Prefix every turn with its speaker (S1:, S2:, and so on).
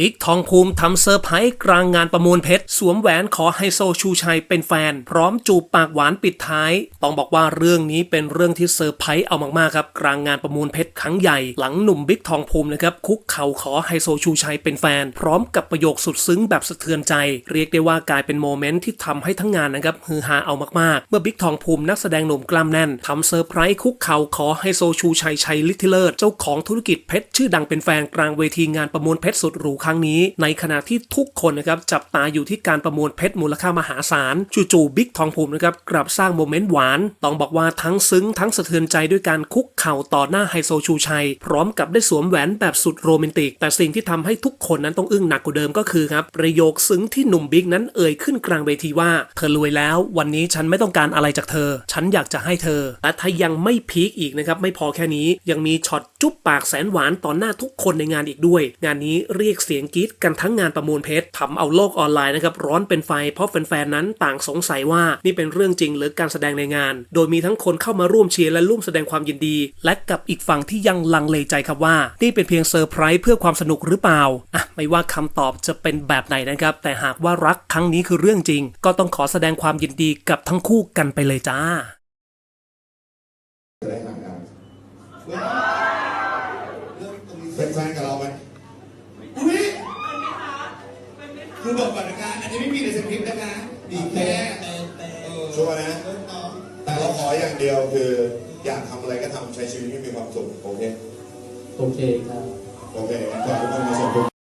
S1: บิ๊กทองภูมิทำเซอร์ไพรส์กลางงานประมูลเพชร สวมแหวนขอไฮโซชูชัยเป็นแฟน พร้อมจูบปากหวานปิดท้าย ต้องบอกว่าเรื่องนี้เป็นเรื่องที่เซอร์ไพรส์เอามากๆครับ กลางงานประมูลเพชรครั้งใหญ่หลังหนุ่มบิ๊กทองภูมินะครับคุกเข่าขอไฮโซชูชัยเป็นแฟน พร้อมกับประโยคสุดซึ้งแบบสะเทือนใจ เรียกได้ว่ากลายเป็นโมเมนต์ที่ทำให้ทั้งงานนะครับฮือฮาเอามากๆ เมื่อบิ๊กทองภูมินักแสดงหนุ่มกล้ามแน่นทำเซอร์ไพรส์คุกเข่าขอไฮโซชูชัยชัยลิทธิเลิศเจ้าของธุรกิจเพชรชื่อดังเป็นแฟนกลางเวทีงานประมูลเพชรสุดหรูครั้งนี้ ในขณะที่ทุกคนนะครับจับตาอยู่ที่การประมูลเพชรมูลค่ามหาศาลจู่ๆบิ๊กทองภูมินะครับกลับสร้างโมเมนต์หวาน ต้องบอกว่าทั้งซึ้งทั้งสะเทือนใจด้วยการคุกเข่าต่อหน้าไฮโซชูชัย พร้อมกับได้สวมแหวนแบบสุดโรแมนติก แต่สิ่งที่ทำให้ทุกคนนั้นต้องอึ้งหนักกว่าเดิมก็คือครับประโยคซึ้งที่หนุ่มบิ๊กนั้นเอ่ยขึ้นกลางเวทีว่า เธอรวยแล้ว วันนี้ฉันไม่ต้องการอะไรจากเธอ ฉันอยากจะให้เธอและถ้ายังไม่พีคอีกนะครับไม่พอแค่นี้ยังมีช็อตจุ๊บปากแสนหวานต่อหน้าทุกคนในงานอีกด้วย งานนี้เรียกเสียงกรี๊ดกันทั้งงานประมูลเพชรทำเอาโลกออนไลน์นะครับร้อนเป็นไฟเพราะแฟนๆนั้นต่างสงสัยว่านี่เป็นเรื่องจริงหรือการแสดงในงาน โดยมีทั้งคนเข้ามาร่วมเชียร์และร่วมแสดงความยินดี และกับอีกฝั่งที่ยังลังเลใจครับว่า นี่เป็นเพียงเซอร์ไพรส์เพื่อความสนุกหรือเปล่าอะไม่ว่าคำตอบจะเป็นแบบไหนนะครับ แต่หากว่ารักครั้งนี้คือเรื่องจริง ก็ต้องขอแสดงความยินดีกับทั้งคู่กันไปเลยจ้า
S2: จะได้ห่างกันเป็นแฟนกับเราไหม
S3: อุ้ย คือบอกก่อนนะคะ อันนี้ไม่มีในสคริปต์นะคะมีแค่เออ
S2: ชัวร์นะ แต่เราขออย่างเดียวคือ อยากทำอะไรก็ทำใช้ชีวิตให้มีความสุข โอเค
S4: โอเคครับ
S2: โอเคงั้นขอให้ทุกคนมีความสุข